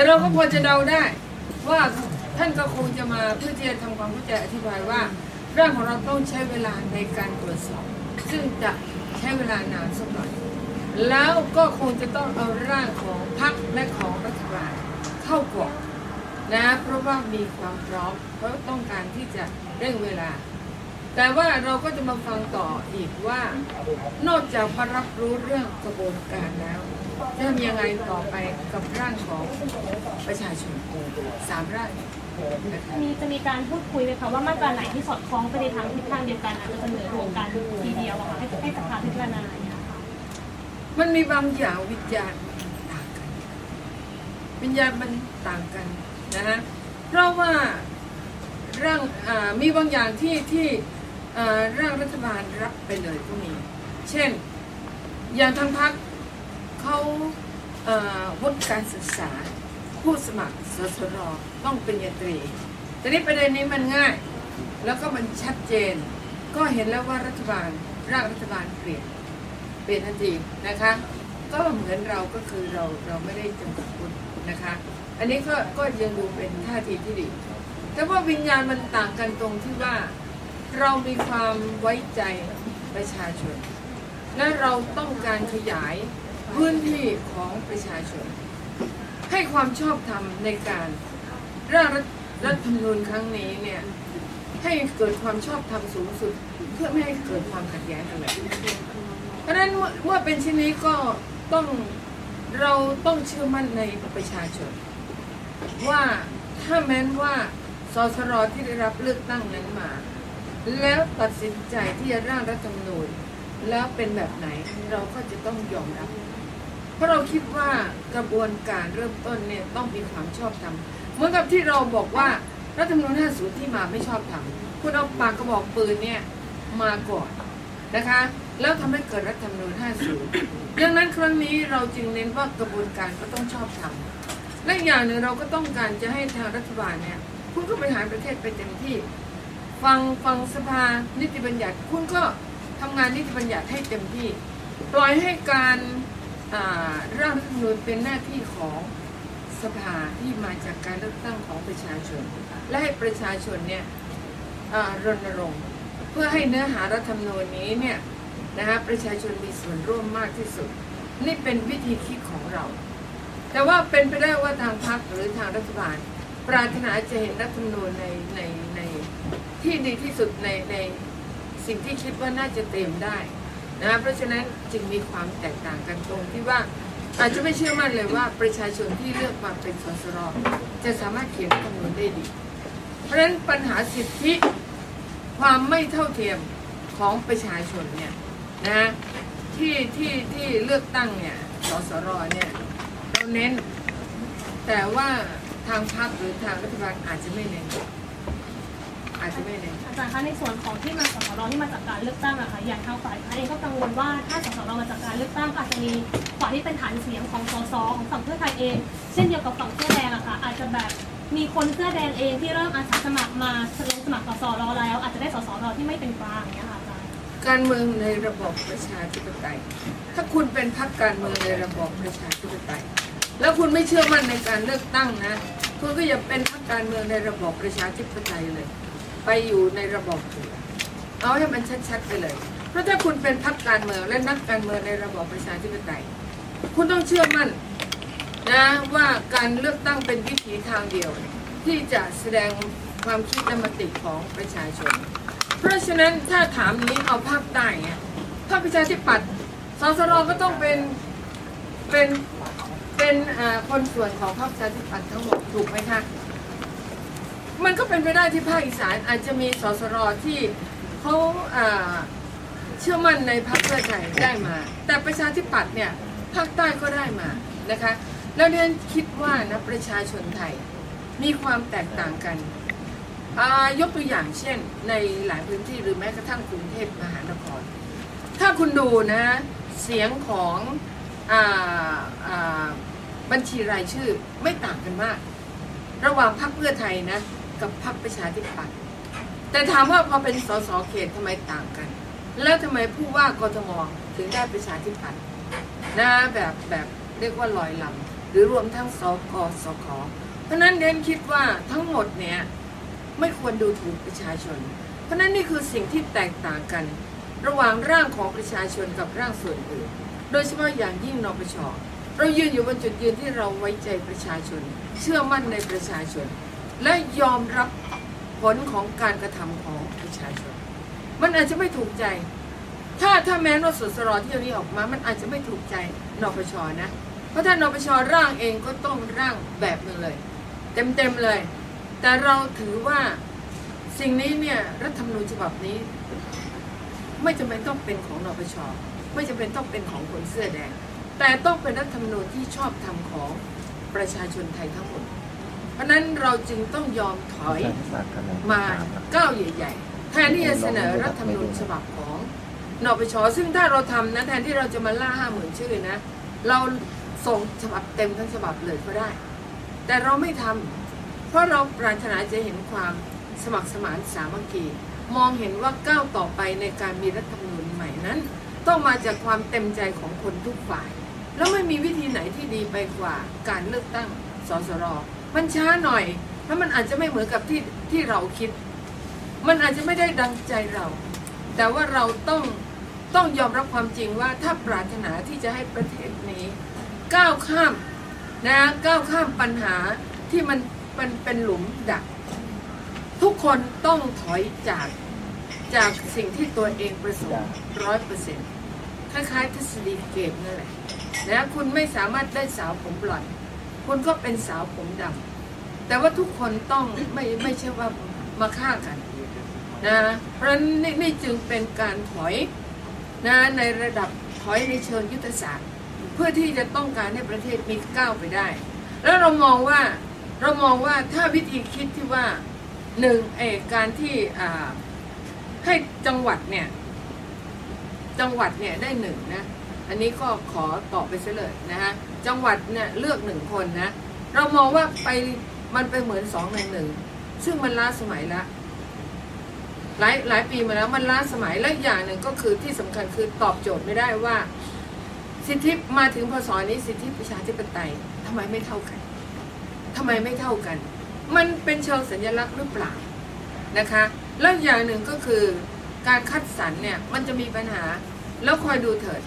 แต่เราก็พอจะเดาได้ ว่าท่านก็คงจะมาเพื่อที่จะทำความเข้าใจอธิบายว่า ร่างของเราต้องใช้เวลาในการตรวจสอบ ซึ่งจะใช้เวลานานสักหน่อยแล้วก็คงจะต้องเอาร่างของพรรคและของรัฐบาลเข้าก่อนนะเพราะว่ามีความพร้อมเพราะต้องการที่จะเร่งเวลา แต่ว่าเราก็จะมาฟังต่ออีกว่า นอกจากมารับรู้เรื่องกระบวนการแล้วจะทำยังไงต่อไปกับร่างของประชาชนสามร่างมีจะมีการพูดคุยไหมคะว่ามาตราไหนที่สอดคล้องไปในทางทิศทางเดียวกันอาจจะเสนอรวมกันทีเดียวอะค่ะให้ให้สภาพิจารณาอย่างเงี้ยค่ะมันมีบางอย่างวิญญาณต่างกัน วิญญาณมันต่างกันนะฮะเพราะว่าร่างมีบางอย่างที่ที่ ร่างรัฐบาลรับไปเลยก็มี เช่น อย่างทางพักเขาวุฒิการศึกษา ผู้สมัครสสรต้องเป็นญาตรี แต่นี้ประเด็นนี้มันง่าย แล้วก็มันชัดเจน ก็เห็นแล้วว่ารัฐบาลร่างรัฐบาลเปลี่ยนเปลี่ยนทันทีนะคะ ก็เหมือนเราก็คือเราเราไม่ได้จำกัดคุณนะคะ อันนี้ก็ก็ยังดูเป็นท่าทีที่ดี แต่ว่าวิญญาณมันต่างกันตรงที่ว่า เรามีความไว้ใจประชาชน และเราต้องการขยายพื้นที่ของประชาชน ให้ความชอบธรรมในการร่างรัฐรัฐธรรมนูญครั้งนี้เนี่ยให้เกิดความชอบธรรมสูงสุด เพื่อไม่ให้เกิดความขัดแย้งอะไรเพราะนั้นเมื่อเมื่อเป็นเช่นนี้ก็ต้องเราต้องเชื่อมั่นในประชาชน ว่าถ้าแม้นว่าสสรที่ได้รับเลือกตั้งนั้นมา แล้วตัดสินใจที่จะร่างรัฐธรรมนูญแล้วเป็นแบบไหนเราก็จะต้องยอมรับ เพราะเราคิดว่ากระบวนการเริ่มต้นเนี่ยต้องมีความชอบธรรมเหมือนกับที่เราบอกว่ารัฐธรรมนูญ50 ที่มาไม่ชอบธรรมคุณเอาปากกระบอกปืนเนี่ยมาก่อนนะคะ แล้วทำให้เกิดรัฐธรรมนูญ50ดังนั้นครั้งนี้เราจึงเน้นว่ากระบวนการก็ต้องชอบธรรมและอีกอย่างหนึ่งเราก็ต้องการจะให้ทางรัฐบาลเนี่ยคุณก็บริหารประเทศไปเต็มที่ ฟังฟังสภานิติบัญญัติ คุณก็ทำงานนิติบัญญัติให้เต็มที่ ปล่อยให้การร่างรัฐธรรมนูญเป็นหน้าที่ของสภาที่มาจากการเลือกตั้งของประชาชน และให้ประชาชนเนี่ยรณรงค์เพื่อให้เนื้อหารัฐธรรมนูญนี้เนี่ยนะฮะประชาชนมีส่วนร่วมมากที่สุด นี่เป็นวิธีคิดของเรา แต่ว่าเป็นไปได้ว่าทางพรรคหรือทางรัฐบาล ปรารถนาจะเห็นรัฐธรรมนูญในใน ที่ดีที่สุดในในสิ่งที่คิดว่าน่าจะเตรียมได้นะเพราะฉะนั้นจึงมีความแตกต่างกันตรงที่ว่าอาจจะไม่เชื่อมั่นเลยว่าประชาชนที่เลือกมาเป็นสสรจะสามารถเขียนรัฐธรรมนูญได้ดี เพราะฉะนั้นปัญหาสิทธิความไม่เท่าเทียมของประชาชนเนี่ยนะที่ที่ที่เลือกตั้งเนี่ยสสรเนี่ยเราเน้น แต่ว่าทางพรรคหรือทางรัฐบาลอาจจะไม่เน้น อาจจะไม่เน้นอาจารย์คะในส่วนของที่มาสสรที่มาจากการเลือกตั้งอะค่ะอย่างทางฝ่ายค้านเองก็กังวลว่าถ้าสสรมาจากการเลือกตั้งก็อาจจะมีฝ่ายที่เป็นฐานเสียงของสสของฝั่งเพื่อไทยเอง เช่นเดียวกับฝั่งเสื้อแดงอะค่ะอาจจะแบบมีคนเสื้อแดงเองที่เริ่มอาสาสมัครมาลงสมัครสสรแล้ว อาจจะได้สสรที่ไม่เป็นกลางอย่างเงี้ยค่ะอาจารย์การเมืองในระบอบประชาธิปไตย ถ้าคุณเป็นพรรคการเมืองในระบอบประชาธิปไตย แล้วคุณไม่เชื่อมั่นในการเลือกตั้งนะ คุณก็อย่าเป็นพรรคการเมืองในระบอบประชาธิปไตยเลย ไปอยู่ในระบบเอาให้มันชัดๆไปเลย เพราะถ้าคุณเป็นพรรคการเมืองและนักการเมืองในระบบประชาธิปไตย คุณต้องเชื่อมั่นนะว่าการเลือกตั้งเป็นวิถีทางเดียว ที่จะแสดงความคิดและมติของประชาชน เพราะฉะนั้นถ้าถามนี้เอาภาคใต้เนี่ยภาคประชาธิปัตย์สสรก็ต้องเป็นเป็นเป็นคนส่วนของภาคประชาธิปัตย์ทั้งหมดถูกไหมคะ มันก็เป็นไปได้ที่ภาคอีสานอาจจะมีสสรที่เขาเชื่อมั่นในพรรคเพื่อไทยได้มา แต่ประชาธิปัตย์เนี่ยภาคใต้ก็ได้มานะคะ แล้วเรียนคิดว่านะประชาชนไทยมีความแตกต่างกันยกตัวอย่างเช่น ในหลายพื้นที่หรือแม้กระทั่งกรุงเทพมหานคร ถ้าคุณดูนะเสียงของออบัญชีรายชื่อไม่ต่างกันมาก ระหว่างพรรคเพื่อไทยนะ กับพรรคประชาธิปัตย์แต่ถามว่าพอเป็นสสเขตทำไมต่างกัน แล้วทำไมผู้ว่ากทมถึงได้ประชาธิปัตย์นะแบบแบบเรียกว่าลอยลำหรือรวมทั้งสกสคเพราะฉะนั้นเดนคิดว่าทั้งหมดเนี่ยไม่ควรดูถูกประชาชน เพราะฉะนั้นนี่คือสิ่งที่แตกต่างกัน ระหว่างร่างของประชาชนกับร่างส่วนอื่น โดยเฉพาะอย่างยิ่งนปชเรายืนอยู่บนจุดยืนที่เราไว้ใจประชาชน เชื่อมั่นในประชาชน และยอมรับผลของการกระทำของประชาชน มันอาจจะไม่ถูกใจ ถ้าถ้าแม้ว่าสสรที่นี้ออกมา มันอาจจะไม่ถูกใจนปชนะ เพราะถ้านปชร่างเองก็ต้องร่างแบบนึงเลยเต็มเต็มๆเลย แต่เราถือว่าสิ่งนี้เนี่ยรัฐธรรมนูญฉบับนี้ ไม่จำเป็นต้องเป็นของนปชไม่จำเป็นต้องเป็นของคนเสื้อแดง แต่ต้องเป็นรัฐธรรมนูญที่ชอบธรรมของประชาชนไทยทั้งหมด ราะฉะนั้นเราจึงต้องยอมถอยมาก้าวใหญ่ๆ แทนที่จะเสนอรัฐธรรมนูญฉบับของนปชซึ่งถ้าเราทำนะแทนที่เราจะมาล่าห้าหมื่นชื่อนะ เราส่งฉบับเต็มทั้งฉบับเลยก็ได้ แต่เราไม่ทำเพราะเราปรารถนาจะเห็นความสมัครสมานสามัคคีมองเห็นว่าก้าวต่อไปในการมีรัฐธรรมนูญใหม่นั้น ต้องมาจากความเต็มใจของคนทุกฝ่าย แล้วไม่มีวิธีไหนที่ดีไปกว่าการเลือกตั้งสสร มันช้าหน่อยแล้วมันอาจจะไม่เหมือนกับที่ที่เราคิด มันอาจจะไม่ได้ดังใจเรา แต่ว่าเราต้องต้องยอมรับความจริงว่าถ้าปรารถนาที่จะให้ประเทศนี้ ก้าวข้ามนะก้าวข้ามปัญหาที่มันมันเป็นหลุมดัก ทุกคนต้องถอยจากจากสิ่งที่ตัวเองประสงค์ร้อยเปอร์เซ็นต์คล้ายๆทฤษฎีเกมนั่นแหละนะคุณไม่สามารถได้สาวผมบลอนด์ คุณก็เป็นสาวผมดำแต่ว่าทุกคนต้องไม่ไม่ใช่ว่ามาฆ่ากันนะเพราะนั้นนี่นี่จึงเป็นการถอยนะในระดับถอยในเชิงยุทธศาสตร์ เพื่อที่จะต้องการให้ประเทศมีก้าวไปได้ แล้วเรามองว่าเรามองว่าถ้าวิธีคิดที่ว่าหนึ่งเออการที่อ่าให้จังหวัดเนี่ยจังหวัดเนี่ยได้หนึ่งนะ อันนี้ก็ขอตอบไปเสเลยนะฮะจังหวัดเนี่ยเลือกหนึ่งคนนะ เรามองว่าไปมันไปเหมือนสองในหนึ่งซึ่งมันล้าสมัยละหลายหลายปีมาแล้วมันล้าสมัยและอย่างหนึ่งก็คือที่สำคัญคือตอบโจทย์ไม่ได้ว่า สิทธิมาถึงพศนี้สิทธิประชาธิปไตยทำไมไม่เท่ากันทำไมไม่เท่ากัน มันเป็นเชิงสัญลักษณ์หรือเปล่านะคะแล้วอย่างหนึ่งก็คือการคัดสรรเนี่ยมันจะมีปัญหาแล้วคอยดูเถิด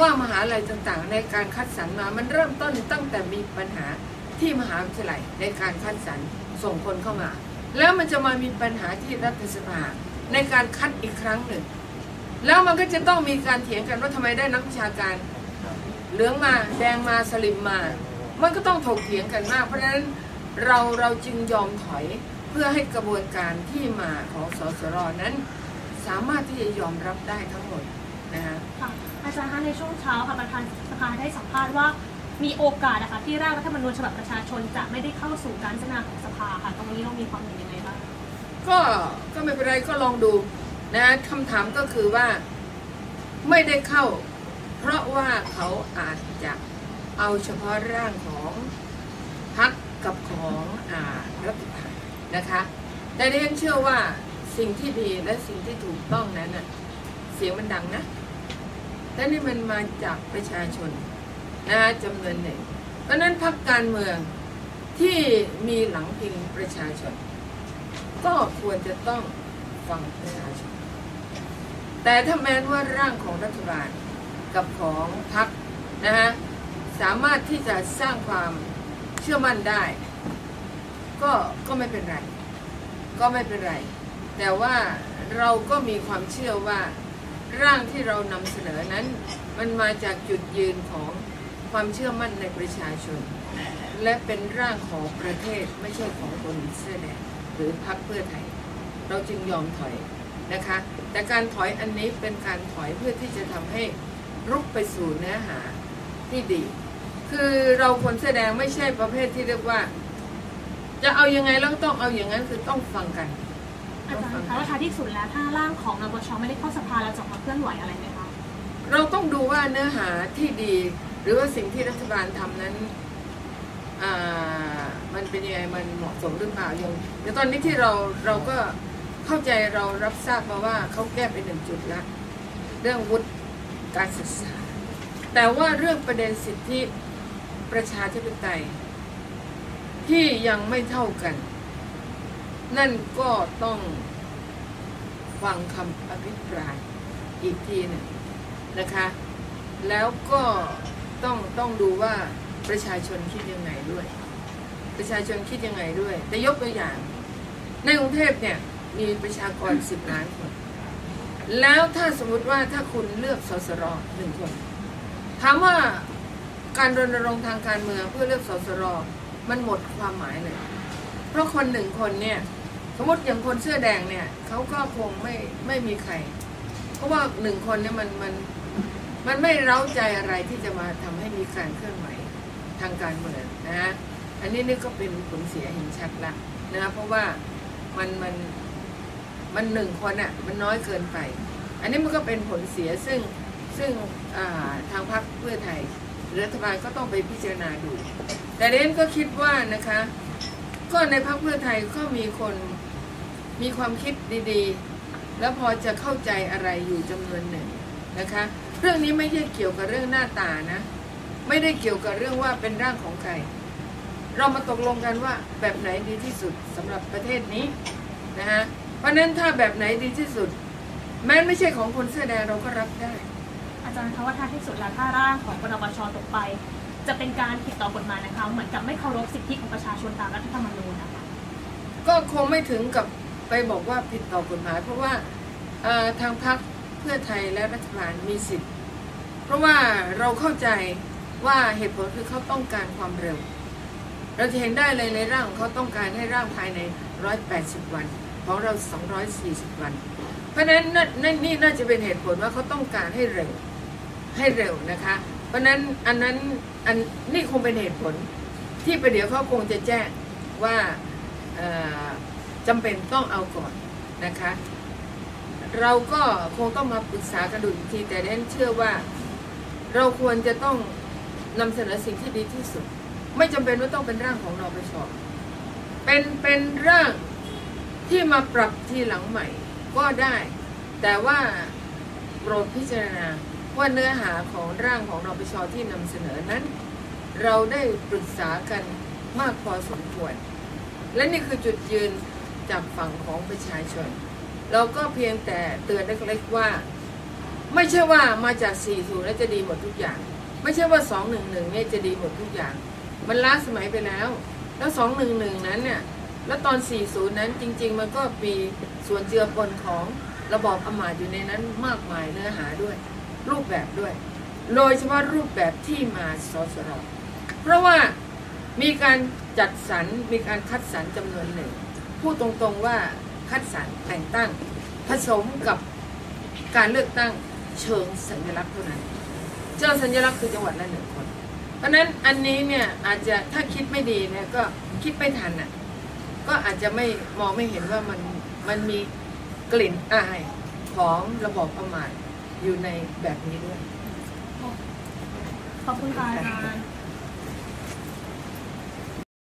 ว่ามหาลัยต่างๆ ในการคัดสรรมา มันเริ่มต้นตั้งแต่มีปัญหาที่มหาวิทยาลัยในการคัดสรรส่งคนเข้ามา แล้วมันจะมามีปัญหาที่รัฐสภาในการคัดอีกครั้งหนึ่ง แล้วมันก็จะต้องมีการเถียงกันว่าทำไมได้นักวิชาการ เหลืองมาแดงมาสลิมมา มันก็ต้องถกเถียงกันมาก เพราะฉะนั้นเราเราจึงยอมถอยเพื่อให้กระบวนการที่มาของสสรนั้น สามารถที่จะยอมรับได้ทั้งหมด นะฮะค่ะอาจารย์คะในช่วงเช้าค่ะประธานสภาได้สัมภาษณ์ว่ามีโอกาสนะคะที่ร่างรัฐธรรมนูญฉบับประชาชนจะไม่ได้เข้าสู่การพิจารณาของสภาค่ะตรงนี้เรามีความเห็นยังไงบ้างก็ก็ไม่เป็นไรก็ลองดูนะคำถามก็คือว่าไม่ได้เข้า เพราะว่าเขาอาจจะเอาเฉพาะร่างของพักกับของอ่ารัฐบาลนะคะ แต่ดิฉันเชื่อว่าสิ่งที่ดีและสิ่งที่ถูกต้องนั้นน่ะเสียงมันดังนะ และนี่มันมาจากประชาชนนะจำนวนหนึ่ง เพราะนั้นพักการเมืองที่มีหลังพิงประชาชน ก็ควรจะต้องฟังประชาชน แต่ถ้าแม้ว่าร่างของรัฐบาลกับของพรรคนะฮะสามารถที่จะสร้างความเชื่อมั่นได้ ก็ก็ไม่เป็นไร ก็ไม่เป็นไร แต่ว่าเราก็มีความเชื่อว่า ร่างที่เรานำเสนอนั้น มันมาจากจุดยืนของความเชื่อมั่นในประชาชน และเป็นร่างของประเทศไม่ใช่ของคนเสื้อแดงหรือพรรคเพื่อไทย เราจึงยอมถอยนะคะ แต่การถอยอันนี้เป็นการถอยเพื่อที่จะทำให้รุกไปสู่เนื้อหาที่ดี คือเราคนเสื้อแดงไม่ใช่ประเภทที่เรียกว่า จะเอายังไงแล้วต้องเอาอย่างนั้นคือต้องฟังกัน อาคะว่าท้ายที่สุดแล้วถ้าร่างของนปชไม่ได้เข้าสภาเราจะมาเคลื่อนไหวอะไรไหมคะเราต้องดูว่าเนื้อหาที่ดี หรือว่าสิ่งที่รัฐบาลทำนั้นมันเป็นยังไงมันเหมาะสมหรือเปล่าอย่างเดี๋ยวตอนนี้ที่เราเราก็เข้าใจเรารับทราบมาว่าเขาแก้ไปหนึ่งจุดละเรื่องวุฒิการศึกษา แต่ว่าเรื่องประเด็นสิทธิปประชาธิปไตยที่ยังไม่เท่ากัน นั่นก็ต้องฟังคำอภิปรายอีกทีหนึ่งนะคะ แล้วก็ต้องต้องดูว่าประชาชนคิดยังไงด้วย ประชาชนคิดยังไงด้วยแต่ยกตัวอย่าง ในกรุงเทพเนี่ยมีประชากรสิบล้านคน แล้วถ้าสมมติว่าถ้าคุณเลือกสสรหนึ่งคนถามว่าการรณรงค์ทางการเมืองเพื่อเลือกสสรมันหมดความหมายเลย เพราะคนหนึ่งคนเนี่ย สมมติอย่างคนเสื้อแดงเนี่ยเขาก็คงไม่ไม่มีใคร เพราะว่าหนึ่งคนเนี่ยมันมันมันไม่เร้าใจอะไรที่จะมาทำให้มีการเคลื่อนไหวทางการเมืองนะฮะอันนี้นี่ก็เป็นผลเสียเห็นชัดละนะเพราะว่ามันมันมันหนึ่งคนอะ่ะมันน้อยเกินไป อันนี้มันก็เป็นผลเสียซึ่งซึ่งาทางพรรคเพื่อไทยรัฐบาลก็ต้องไปพิจารณาดู แต่เรนก็คิดว่านะคะ ก็ในพรรคเพื่อไทยก็มีคน มีความคิดดีๆ แล้วพอจะเข้าใจอะไรอยู่จำนวนหนึ่งนะคะ เรื่องนี้ไม่ใช่เกี่ยวกับเรื่องหน้าตานะ ไม่ได้เกี่ยวกับเรื่องว่าเป็นร่างของใคร เรามาตกลงกันว่าแบบไหนดีที่สุดสำหรับประเทศนี้นะฮะเพราะฉะนั้นถ้าแบบไหนดีที่สุด แม้ไม่ใช่ของคนเสื้อแดงเราก็รับได้ อาจารย์คะว่าท้ายที่สุดแล้วถ้าร่างของปนปชตกไป จะเป็นการผิดต่อกฎหมายนะคะ เหมือนกับไม่เคารพสิทธิของประชาชนตามรัฐธรรมนูญนะคะก็คงไม่ถึงกับ ไปบอกว่าผิดต่อกฎหมาย เพราะว่าทางพรรคเพื่อไทยและรัฐบาลมีสิทธิ์ เพราะว่าเราเข้าใจว่าเหตุผลคือเขาต้องการความเร็ว เราจะเห็นได้เลยในร่างเขาต้องการให้ร่างภายใน 180 วัน ของเรา 240 วัน เพราะนั้นนั่นนั่นนี่น่าจะเป็นเหตุผลว่าเขาต้องการให้เร็วให้เร็วนะคะ เพราะนั้นอันนั้นอันนี่คงเป็นเหตุผลที่ประเดี๋ยวเขาคงจะแจ้งว่า จำเป็นต้องเอาก่อนนะคะ เราก็คงต้องมาปรึกษากันดูอีกทีแต่เน้นเชื่อว่า เราควรจะต้องนำเสนอสิ่งที่ดีที่สุด ไม่จำเป็นว่าต้องเป็นร่างของนปชเป็นเป็นร่างที่มาปรับทีหลังใหม่ก็ได้ แต่ว่าโปรดพิจารณาว่าเนื้อหาของร่างของนปชที่นำเสนอนั้น เราได้ปรึกษากันมากพอสมควร และนี่คือจุดยืน จากฝั่งของประชาชน เราก็เพียงแต่เตือนเล็กๆว่า ไม่ใช่ว่ามาจาก40แล้วจะดีหมดทุกอย่าง ไม่ใช่ว่า 211เนี่ยจะดีหมดทุกอย่าง มันล้าสมัยไปแล้ว แล้ว 211 นั้นเนี่ยแล้วตอน 40 นั้นจริง ๆ มันก็มีส่วนเจือปนของระบอบอำมาตย์อยู่ในนั้นมากมายเนื้อหาด้วย รูปแบบด้วย โดยเฉพาะรูปแบบที่มาสสรเพราะว่ามีการจัดสรรมีการคัดสรรจำนวนหนึ่ง พูดตรงๆว่าคัดสรรแต่งตั้ง ผสมกับการเลือกตั้งเชิงสัญลักษณ์เท่านั้น เชิงสัญลักษณ์คือจังหวัดละหนึ่งคน เพราะฉะนั้นอันนี้เนี่ยอาจจะถ้าคิดไม่ดีเนี่ยก็คิดไม่ทันอะก็อาจจะไม่มองไม่เห็นว่ามันมันมีกลิ่นอายของระบอบประมาทอยู่ในแบบนี้ด้วย ขอบคุณค่ะอาจารย์